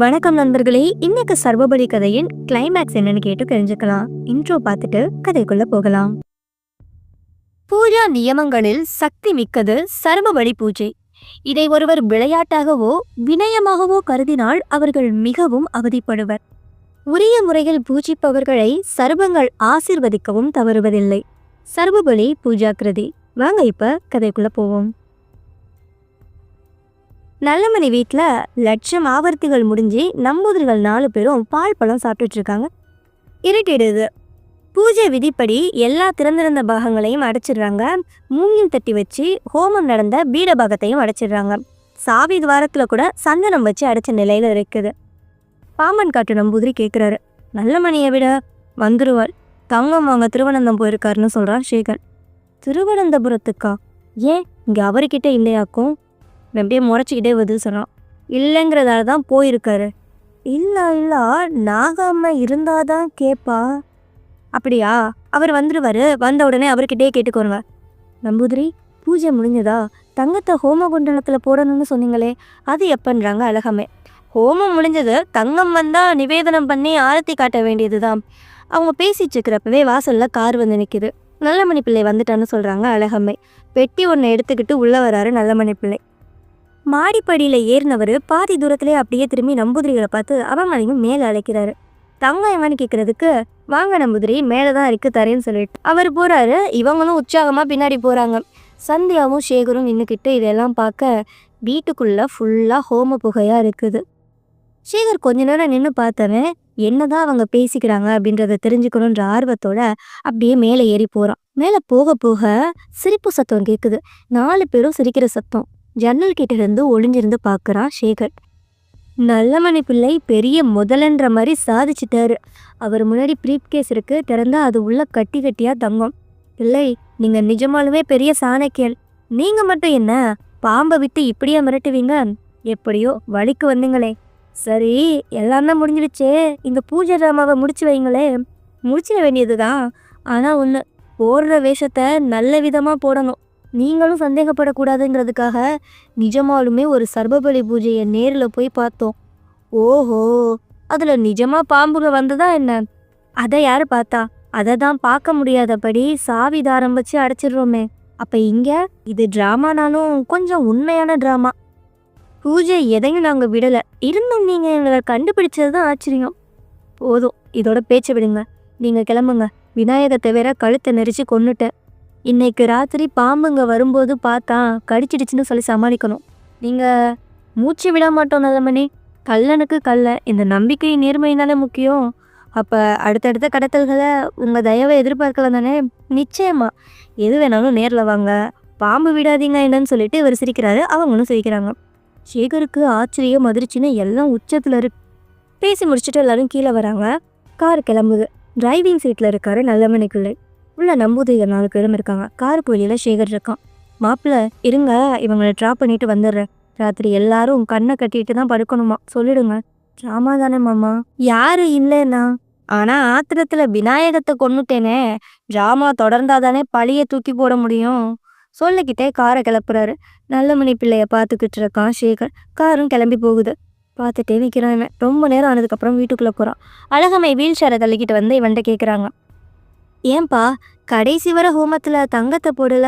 வணக்கம் நண்பர்களே இன்னைக்கு சர்வபலி கதையின் கிளைமேக்ஸ் என்னன்னு கேட்டு தெரிஞ்சுக்கலாம். இன்ட்ரோ பார்த்துட்டு கதைக்குள்ள போகலாம். பூஜா நியமங்களில் சக்தி மிக்கது சர்வபலி பூஜை. இதை ஒருவர் விளையாட்டாகவோ வினயமாகவோ கருதினால் அவர்கள் மிகவும் அவதிப்படுவர். உரிய முறையில் பூஜிப்பவர்களை சர்வங்கள் ஆசிர்வதிக்கவும் தவறுவதில்லை. சர்வபலி பூஜாக்கிருதி வாங்க இப்ப கதைக்குள்ள போவோம். நல்லமணி வீட்டில் லட்சம் ஆவர்த்திகள் முடிஞ்சு நம்பூதிரிகள் நாலு பேரும் பால் பழம் சாப்பிட்டுட்ருக்காங்க. இருட்டிடுது. பூஜை விதிப்படி எல்லா திறந்திருந்த பாகங்களையும் அடைச்சிடுறாங்க. மூங்கில் தட்டி வச்சு ஹோமம் நடந்த பீட பாகத்தையும் அடைச்சிடுறாங்க. சாவி துவாரத்தில் கூட சந்தனம் வச்சு அடைச்ச நிலையில் இருக்குது. பாம்பன் காட்டு நம்பூதிரி கேட்குறாரு நல்லமணியை விட வந்துருவாள். தங்கம் வாங்க திருவனந்தம் போயிருக்காருன்னு சொல்கிறான் சேகர். திருவனந்தபுரத்துக்கா? ஏன் இங்கே அவர்கிட்ட இல்லையாக்கும்? இவன் அப்படியே முறைச்சிக்கிட்டே பதில் சொன்னான். இல்லைங்கிறதால தான் போயிருக்காரு. இல்லை இல்லை நாகாம இருந்தாதான் கேட்பா அப்படியா? அவர் வந்துடுவார் வந்த உடனே அவர்கிட்டயே கேட்டுக்கோங்க நம்பூதிரி பூஜை முடிஞ்சதா? தங்கத்தை ஹோம குண்டலத்தில் போடணும்னு சொன்னீங்களே அது எப்பன்றாங்க அழகாமே ஹோமம் முடிஞ்சது தங்கம் வந்தால் நிவேதனம் பண்ணி ஆரத்தி காட்ட வேண்டியதுதான். அவங்க பேசிட்டு இருக்கிறப்பவே வாசலில் கார் வந்து நிற்கிது நல்லமணி பிள்ளை வந்துட்டான்னு சொல்கிறாங்க அழகம்மை. பெட்டி ஒன்று எடுத்துக்கிட்டு உள்ளே வராரு நல்லமணி பிள்ளை மாடிப்படியில் ஏறினவர் பாதி தூரத்திலே அப்படியே திரும்பி நம்பூதிரிகளை பார்த்து அவங்களையும் மேலே அழைக்கிறாரு. தங்கம் எங்கன்னு கேட்கறதுக்கு வாங்க நம்பூதிரி மேலே தான் இருக்கு தரேன்னு சொல்லிட்டு. அவர் போறாரு இவங்களும் உற்சாகமாக பின்னாடி போகிறாங்க சந்தியாவும் சேகரும் நின்றுக்கிட்டு இதெல்லாம் பார்க்க வீட்டுக்குள்ள ஃபுல்லாக ஹோம புகையாக இருக்குது. சேகர் கொஞ்ச நேரம் நின்று பார்த்தவன் என்னதான் அவங்க பேசிக்கிறாங்க அப்படின்றத தெரிஞ்சுக்கணுன்ற ஆர்வத்தோட அப்படியே மேலே ஏறி போகிறான் மேலே போக போக சிரிப்பு சத்தம் கேட்குது நாலு பேரும் சிரிக்கிற சத்தம். ஜன்னல் கிட்ட இருந்து ஒளிஞ்சிருந்து பார்க்குறான் சேகர். நல்லமணி பிள்ளை பெரிய முதலன்ற மாதிரி சாதிச்சிட்டாரு. அவர் முன்னாடி ப்ரீப் கேஸ் இருக்கு திறந்தா அது உள்ள கட்டி கட்டியா தங்கம். இல்லை நீங்க நிஜமாலுமே பெரிய சாணக்கியல் நீங்க மட்டும் என்ன பாம்பை விட்டு இப்படியா மிரட்டுவீங்க? எப்படியோ வழிக்கு வந்தீங்களே. சரி எல்லாமே முடிஞ்சிடுச்சே. இந்த பூஜை ட்ராமாவை முடிச்சு வைங்களே. முடிச்சிட வேண்டியதுதான். ஆனா ஒன்று போடுற வேஷத்தை நல்ல விதமாக போடணும். நீங்களும் சந்தேகப்படக்கூடாதுங்கிறதுக்காக நிஜமாலுமே ஒரு சர்வபலி பூஜையை நேரில் போய் பார்த்தோம். ஓஹோ அதில் நிஜமாக பாம்புங்க வந்ததா என்ன? அதை யார் பார்த்தா? அதை தான் பார்க்க முடியாதபடி சாவி தாரம் வச்சு அடைச்சிடுறோமே. அப்போ இங்கே இது ட்ராமானாலும் கொஞ்சம் உண்மையான ட்ராமா. பூஜை எதையும் நாங்கள் விடலை. இருந்தும் நீங்கள் எங்களை கண்டுபிடிச்சது தான் ஆச்சரியம். போதும் இதோட பேச்சை விடுங்க. நீங்கள் கிளம்புங்க. விநாயகத்தை வேற கழுத்தை நெரிச்சு கொண்டுட்டேன் இன்னைக்கு ராத்திரி பாம்புங்க வரும்போது பார்த்தா கடிச்சிடுச்சுன்னு சொல்லி சமாளிக்கணும். நீங்கள் மூச்சு விட மாட்டோம் நல்லமணி கல்லனுக்கு கல்ல இந்த நம்பிக்கை நேர்மையினாலே முக்கியம். அப்போ அடுத்தடுத்த கடத்தல்களை உங்கள் தயவை எதிர்பார்க்கலாம் தானே? நிச்சயமா. எது வேணாலும் நேரில் வாங்க. பாம்பு விடாதீங்க என்னன்னு சொல்லிட்டு இவர் சிரிக்கிறாரு. அவங்களும் சிரிக்கிறாங்க. சேகருக்கு ஆச்சரியம் அதிர்ச்சின்னு எல்லாம் உச்சத்தில் இருக்கு. பேசி முடிச்சுட்டு எல்லாரும் கீழே வராங்க. கார் கிளம்புது. டிரைவிங் சீட்டில் இருக்காரு நல்லமணிக்குள்ளே. உள்ள நம்பூதிரிகள் நாலு பேரும் இருக்காங்க. கார் வெளியில் சேகர் இருக்கான். மாப்பிள்ள இருங்க இவங்களை ட்ராப் பண்ணிட்டு வந்துடுறேன். ராத்திரி எல்லாரும் கண்ணை கட்டிட்டு தான் படுக்கணுமா? சொல்லிடுங்க. ட்ராமா தானே மாமா. யாரு இல்லைன்னா? ஆனா ஆத்திரத்துல விநாயகத்தை கொண்டுட்டேனே ட்ராமா தொடர்ந்தாதானே பழிய தூக்கி போட முடியும். சொல்லிக்கிட்டே காரை கிளப்புறாரு. நல்லமணி பிள்ளைய பார்த்துக்கிட்டு இருக்கான் சேகர். காரும் கிளம்பி போகுது. பார்த்துட்டே நிற்கிறான் இவன். ரொம்ப நேரம் ஆனதுக்கப்புறம் வீட்டுக்குள்ளே போகிறான் அழகமை வீல் சேரை தள்ளிக்கிட்டு வந்து இவன்கிட்ட கேட்குறாங்க ஏன்பா கடைசி வர ஹோமத்தில் தங்கத்தை போடல?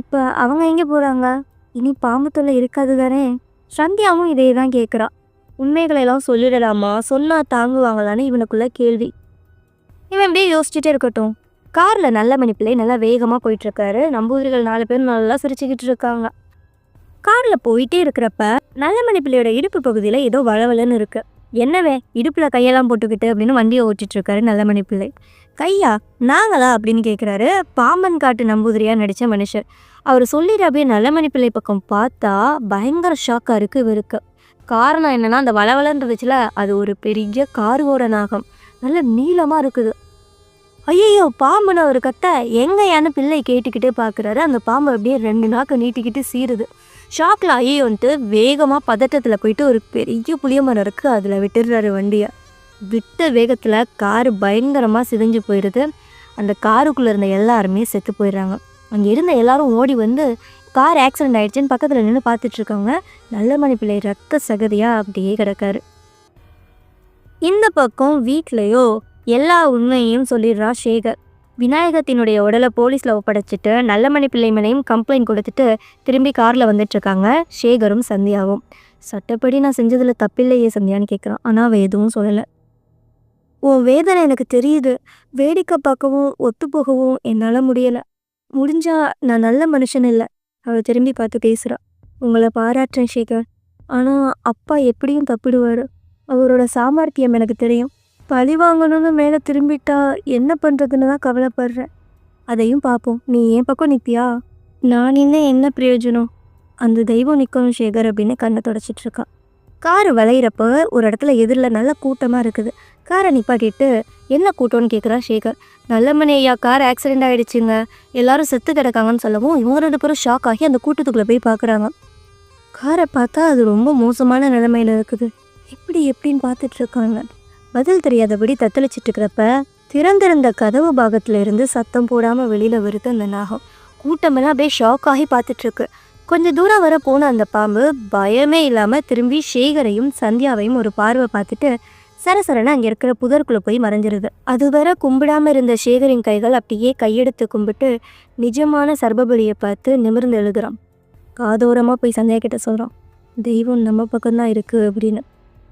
இப்போ அவங்க எங்கே போகிறாங்க இனி பாம்பு தொல்லை இருக்காது தானே? சந்தியாவும் இதே தான் கேட்குறா உண்மைகளெல்லாம் சொல்லிடலாமா? சொன்னால் தாங்குவாங்களான்னு இவனுக்குள்ள கேள்வி. இவன் அப்படியே யோசிச்சுட்டே இருக்கட்டும். காரில் நல்ல மணிப்பிள்ளை நல்லா வேகமாக போயிட்டுருக்காரு. நம்பூதிரிகள் நாலு பேரும் நல்லா சிரிச்சுக்கிட்டு இருக்காங்க. காரில் போயிட்டே இருக்கிறப்ப நல்ல மணிப்பிள்ளையோட இடுப்பு பகுதியில் ஏதோ வளவலன்னு இருக்குது என்னவே இடுப்பில் கையெல்லாம் போட்டுக்கிட்டு அப்படின்னு வண்டியை ஓட்டிகிட்டு இருக்காரு நல்ல மணிப்பிள்ளை. கையா? நாங்களா? அப்படின்னு கேட்குறாரு பாம்பன் காட்டு நம்பூதிரியாக நடித்த மனுஷர். அவர் சொல்லிட்டு அப்படியே நல்லமணி பிள்ளை பக்கம் பார்த்தா பயங்கர ஷாக்காக இருக்குது இவருக்கு. காரணம் என்னென்னா அந்த வளவலன்னு இருந்துச்சுல அது ஒரு பெரிய கார்கோட நாகம். நல்ல நீளமாக இருக்குது. ஐயோ பாம்புன்னு ஒரு கத்த எங்கேயான்னு பிள்ளை கேட்டுக்கிட்டே பார்க்குறாரு அந்த பாம்பு அப்படியே ரெண்டு நாக்கு நீட்டிக்கிட்டு சீருது ஷாக்கில் ஐயோன்ட்டு வேகமாக பதட்டத்தில் போயிட்டு ஒரு பெரிய புளிய மரம் இருக்குது அதில் விட்டுடுறாரு வண்டியை. விட்ட வேகத்தில் காரு பயங்கரமாக சிதைஞ்சு போயிடுது அந்த காருக்குள்ளே இருந்த எல்லாருமே செத்து போயிடுறாங்க. அங்கே இருந்த எல்லாரும் ஓடி வந்து கார் ஆக்சிடென்ட் ஆயிடுச்சுன்னு பக்கத்தில் நின்று பார்த்துட்ருக்காங்க நல்ல மணி பிள்ளை ரத்த சகதியாக அப்படியே கிடக்காரு. இந்த பக்கம் வீட்லேயோ எல்லா உண்மையையும் சொல்லிடுறா சேகர். விநாயகத்தினுடைய உடலை போலீஸில் ஒப்படைச்சிட்டு நல்லமணி பிள்ளை மேலேயும் கம்ப்ளைண்ட் கொடுத்துட்டு திரும்பி காரில் வந்துட்டுருக்காங்க சேகரும் சந்தியாவும். சட்டப்படி நான் செஞ்சதில் தப்பில்லையே சந்தியான்னு கேட்குறான் ஆனால் அவள் எதுவும் சொல்லலை. உன் வேதனை எனக்கு தெரியுது. வேடிக்கை பார்க்கவும் ஒத்து போகவும் என்னால் முடியலை. முடிஞ்சா நான் நல்ல மனுஷன் இல்லை. அவள் திரும்பி பார்த்து பேசுகிறா உங்களை பாராட்டுறேன் சேகர். ஆனால் அப்பா எப்படியும் தப்பிடுவார். அவரோட சாமர்த்தியம் எனக்கு தெரியும். பழி வாங்கணும்னு மேலே திரும்பிட்டா என்ன பண்ணுறதுன்னு தான் கவலைப்படுறேன். அதையும் பார்ப்போம். நீ என் பக்கம் நிற்பியா நான் என்ன என்ன பிரயோஜனம்? அந்த தெய்வம் நிற்கணும் சேகர் அப்படின்னு கண்ணை தொடைச்சிட்டுருக்கா கார் வளையிறப்ப ஒரு இடத்துல எதிரில் நல்ல கூட்டமாக இருக்குது. காரை நிப்பாட்டிட்டு என்ன கூட்டம்னு கேட்குறான் சேகர். நல்லமணி ஐயா கார் ஆக்சிடென்ட் ஆகிடுச்சுங்க எல்லாரும் செத்து கிடக்காங்கன்னு சொல்லவும் இவங்க ரெண்டு பேரும் ஷாக் ஆகி அந்த கூட்டத்துக்குள்ளே போய் பார்க்குறாங்க காரை பார்த்தா அது ரொம்ப மோசமான நிலைமையில் இருக்குது. எப்படி எப்படின்னு பார்த்துட்ருக்காங்க பதில் தெரியாதபடி தத்தளிச்சிட்டு இருக்கிறப்ப திறந்திருந்த கதவு பாகத்தில் இருந்து சத்தம் போடாமல் வெளியில் வருது அந்த நாகம். கூட்டமெல்லாம் அப்படியே ஷாக் ஆகி பார்த்துட்ருக்கு கொஞ்சம் தூரம் வர போன அந்த பாம்பு பயமே இல்லாமல் திரும்பி சேகரையும் சந்தியாவையும் ஒரு பார்வை பார்த்துட்டு சரசரன அங்கே இருக்கிற புதருக்குள்ளே போய் மறைஞ்சிருது. அதுவரை கும்பிடாம இருந்த சேகரின் கைகள் அப்படியே கையெடுத்து கும்பிட்டு நிஜமான சர்பபலியை பார்த்து நிமிர்ந்து எழுதுறான். காதோரமாக போய் சந்தேக கிட்ட சொல்கிறான் தெய்வம் நம்ம பக்கம்தான் இருக்குது அப்படின்னு.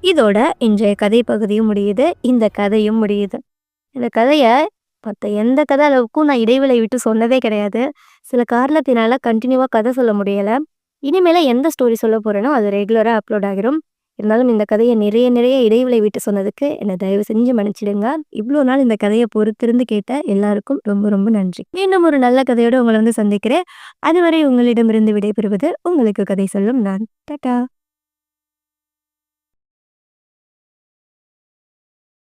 இதோட இன்றைய கதை பகுதியும் முடியுது. இந்த கதையும் முடியுது. இந்த கதையை மற்ற எந்த கதை அளவுக்கும் நான் இடைவெளி விட்டு சொன்னதே கிடையாது. சில காரணத்தினால கண்டினியூவாக கதை சொல்ல முடியலை. இனிமேல் எந்த ஸ்டோரி சொல்ல போகிறேனோ அது ரெகுலராக அப்லோட் ஆகிரும். இருந்தாலும் இந்த கதையை நிறைய நிறைய இடைவெளி விட்டு சொன்னதுக்கு என்னை தயவு செஞ்சு மன்னிச்சிடுங்க. இவ்வளோ நாள் இந்த கதையை பொறுத்திருந்து கேட்ட எல்லாருக்கும் ரொம்ப ரொம்ப நன்றி. மீண்டும் ஒரு நல்ல கதையோடு உங்களை வந்து சந்திக்கிறேன். அதுவரை உங்களிடமிருந்து விடைபெறுவது உங்களுக்கு கதை சொல்லும் நான். டாடா